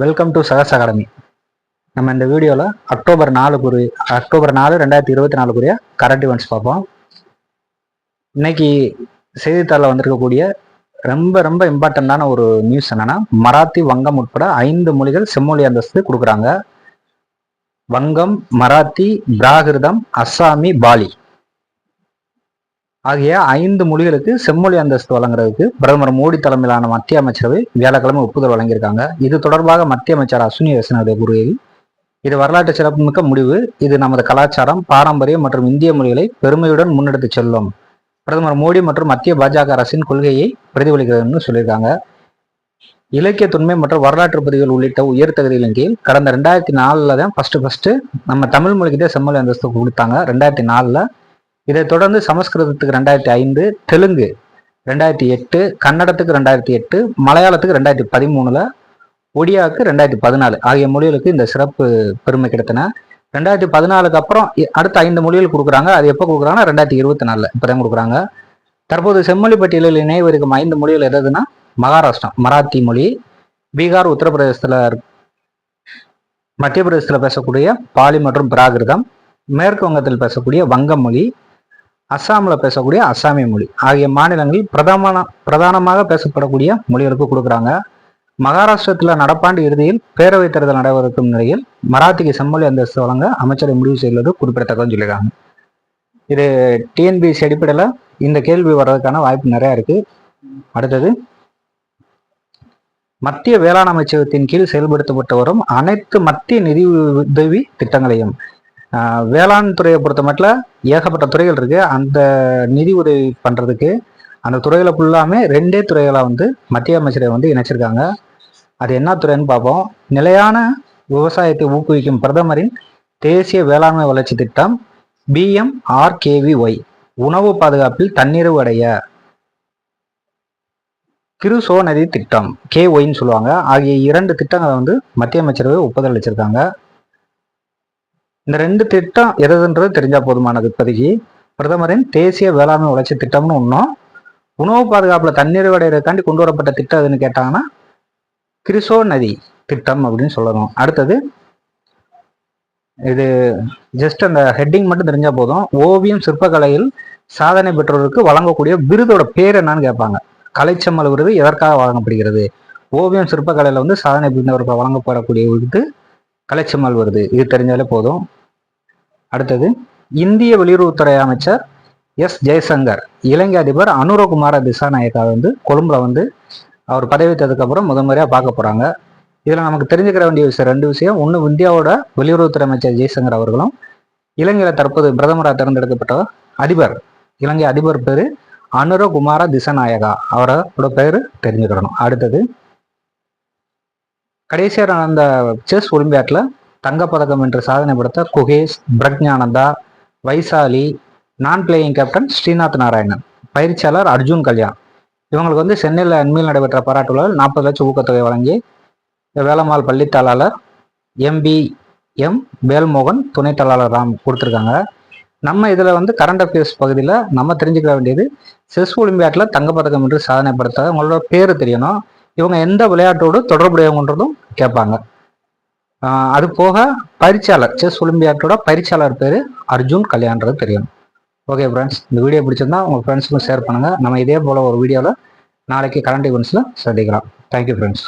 Welcome to சகஸ் academy நம்ம இந்த வீடியோவில் அக்டோபர் நாலுக்குரிய அக்டோபர் நாலு ரெண்டாயிரத்தி இருபத்தி நாலுக்குரிய கரண்ட் இவெண்ட்ஸ் பார்ப்போம். இன்னைக்கு செய்தித்தாளில் வந்திருக்கக்கூடிய ரொம்ப ரொம்ப இம்பார்ட்டண்ட்டான ஒரு நியூஸ் என்னன்னா மராத்தி வங்கம் உட்பட ஐந்து மொழிகள் செம்மொழி அந்தஸ்து கொடுக்குறாங்க. வங்கம் மராத்தி பிராகிருதம் அஸ்ஸாமி பாலி. ஆகிய ஐந்து மொழிகளுக்கு செம்மொழி அந்தஸ்து வழங்குறதுக்கு பிரதமர் மோடி தலைமையிலான மத்திய அமைச்சரவை வியாழக்கிழமை ஒப்புதல் வழங்கியிருக்காங்க. இது தொடர்பாக மத்திய அமைச்சர் அஸ்வினி வைஷ்ணவடைய கூறுகையில் இது வரலாற்று சிறப்புமிக்க முடிவு. இது நமது கலாச்சாரம் பாரம்பரியம் மற்றும் இந்திய மொழிகளை பெருமையுடன் முன்னெடுத்து செல்லும். பிரதமர் மோடி மற்றும் மத்திய பாஜக அரசின் கொள்கையை பிரதிபலிக்கிறதுன்னு சொல்லியிருக்காங்க. இலக்கிய தொன்மை மற்றும் வரலாற்று பதிவுகள் உள்ளிட்ட உயர் தகுதிகளின் கீழ் கடந்த ரெண்டாயிரத்தி நாலுல தான் ஃபர்ஸ்ட் ஃபர்ஸ்ட் நம்ம தமிழ் மொழிக்கிட்டே செம்மொழி அந்தஸ்து கொடுத்தாங்க. ரெண்டாயிரத்தி நாலுல இதை தொடர்ந்து சமஸ்கிருதத்துக்கு ரெண்டாயிரத்தி ஐந்து தெலுங்கு ரெண்டாயிரத்தி எட்டு கன்னடத்துக்கு ரெண்டாயிரத்தி எட்டு மலையாளத்துக்கு ரெண்டாயிரத்தி பதிமூணுல ஒடியாவுக்கு ரெண்டாயிரத்தி பதினாலு ஆகிய மொழிகளுக்கு இந்த சிறப்பு பெருமை கிடைத்தன. ரெண்டாயிரத்தி பதினாலுக்கு அப்புறம் அடுத்த ஐந்து மொழிகள் கொடுக்குறாங்க. அது எப்போ கொடுக்குறாங்கன்னா ரெண்டாயிரத்தி இருபத்தி நாலில் இப்போ தான் கொடுக்குறாங்க. தற்போது செம்மொழி பட்டியலில் இணைவருக்கும் ஐந்து மொழிகள் எதுனா மகாராஷ்டிரம் மராத்தி மொழி பீகார் உத்தரப்பிரதேசத்தில் மத்திய பிரதேசத்தில் பேசக்கூடிய பாலி மற்றும் பிராகிருதம் மேற்கு வங்கத்தில் பேசக்கூடிய வங்க மொழி அஸ்ஸாமில் பேசக்கூடிய அஸ்ஸாமிய மொழி. ஆகிய மாநிலங்களில் பிரதமான பிரதானமாக பேசப்படக்கூடிய மொழிகளுக்கு கொடுக்குறாங்க. மகாராஷ்டிரத்தில் நடப்பாண்டு இறுதியில் பேரவைத் தேர்தல் நடைபெறும் நிலையில் மராத்திக்கு செம்மொழி அந்தஸ்து வழங்க அமைச்சரை முடிவு செய்வது குறிப்பிடத்தக்கன்னு சொல்லியிருக்காங்க. இது டிஎன்பிஎஸ்சி அடிப்படையில் இந்த கேள்வி வர்றதுக்கான வாய்ப்பு நிறையா இருக்கு. அடுத்தது மத்திய வேளாண் அமைச்சகத்தின் கீழ் செயல்படுத்தப்பட்டு வரும் அனைத்து மத்திய நிதி உதவி திட்டங்களையும் வேளாண் துறையை பொறுத்த மட்டும் ஏகப்பட்ட துறைகள் இருக்குது அந்த நிதி உதவி பண்ணுறதுக்கு அந்த துறைகளை ஃபுல்லாமே ரெண்டே துறைகளாக வந்து மத்திய அமைச்சரை வந்து இணைச்சிருக்காங்க. அது என்ன துறைன்னு பார்ப்போம். நிலையான விவசாயத்தை ஊக்குவிக்கும் பிரதமரின் தேசிய வேளாண்மை வளர்ச்சி திட்டம் பிஎம்ஆர்கேவிஒய் உணவு பாதுகாப்பில் தன்னிறைவு அடைய. கிருசோ நதி திட்டம் கே ஒய்ன்னு சொல்லுவாங்க. ஆகிய இரண்டு திட்டங்களை வந்து மத்திய அமைச்சரவை ஒப்புதல் அளிச்சிருக்காங்க. இந்த ரெண்டு திட்டம் எதுன்றது தெரிஞ்சால் போதுமானது. இப்போதைக்கு பிரதமரின் தேசிய வேளாண்மை வளர்ச்சி திட்டம்னு ஒன்றும் உணவு பாதுகாப்பில் தண்ணீர் அடைகிறதுக்காண்டி கொண்டு வரப்பட்ட திட்டம் எதுன்னு கேட்டாங்கன்னா கிரிசோ நதி திட்டம் அப்படின்னு சொல்லணும். அடுத்தது இது ஜஸ்ட் அந்த ஹெட்டிங் மட்டும் தெரிஞ்சால் போதும். ஓவியம் சிற்பக்கலையில் சாதனை பெற்றோருக்கு வழங்கக்கூடிய விருதோட பேர் என்னன்னு கேட்பாங்க. கலைச்சம்மல் விருது எதற்காக வழங்கப்படுகிறது? ஓவியம் சிற்பக்கலையில் வந்து சாதனை புரிந்தவருக்கு வழங்கப்படக்கூடிய விருது கலைச்சம்மல் வருது. இது தெரிஞ்சாலே போதும். அடுத்தது இந்திய வெளியுறவுத்துறை அமைச்சர் எஸ். ஜெய்சங்கர் இலங்கை அதிபர் அனுரகுமார திசாநாயக்கா வந்து கொழும்புல வந்து அவர் பதவித்ததுக்கப்புறம் முதன்முறையாக பார்க்க போகிறாங்க இதில் நமக்கு தெரிஞ்சுக்கிற வேண்டிய விஷயம் ரெண்டு விஷயம். ஒன்று இந்தியாவோட வெளியுறவுத்துறை அமைச்சர் ஜெய்சங்கர் அவர்களும் இலங்கையில் தற்போது பிரதமராக தேர்ந்தெடுக்கப்பட்ட அதிபர் இலங்கை அதிபர் பேர் அனுரகுமார திசநாயகா அவரோட பேர் தெரிஞ்சுக்கிறணும் அடுத்தது கடைசியாக நடந்த செஸ் ஒலிம்பியாட்டில் தங்கப்பதக்கம் என்று சாதனை படுத்த குகேஷ் பிரக்ஞானந்தா வைசாலி நான் பிளேயிங் கேப்டன் ஸ்ரீநாத் நாராயணன் பயிற்சியாளர் அர்ஜுன் கல்யாண். இவங்களுக்கு வந்து சென்னையில் அண்மையில் நடைபெற்ற பாராட்டு விழாவில் நாற்பது லட்சம் ஊக்கத்தொகை வழங்கி வேலம்மாள் பள்ளித்தாளர் எம்பி எம் வேல்மோகன் துணைத் தாளர் ராம் கொடுத்துருக்காங்க. நம்ம இதில் வந்து கரண்ட் அஃபேர்ஸ் பகுதியில் நம்ம தெரிஞ்சுக்க வேண்டியது செஸ் ஒலிம்பியாட்டில் தங்கப்பதக்கம் என்று சாதனை படுத்த உங்களோட பேர் தெரியணும். இவங்க எந்த விளையாட்டோடு தொடர்புடையவங்கன்றதும் கேட்பாங்க. அது போக பயிற்சியாளர் செஸ் ஒலிம்பியாட்டோட பயிற்சியாளர் பேர் அர்ஜுன் கல்யாண்றது தெரியும். ஓகே ஃப்ரெண்ட்ஸ் இந்த வீடியோ பிடிச்சிருந்தா உங்கள் ஃப்ரெண்ட்ஸுக்கும் ஷேர் பண்ணுங்கள் நம்ம இதே போல் ஒரு வீடியோவில் நாளைக்கு கரண்ட் ஈவெண்ட்ஸில் சந்திக்கலாம். Thank you friends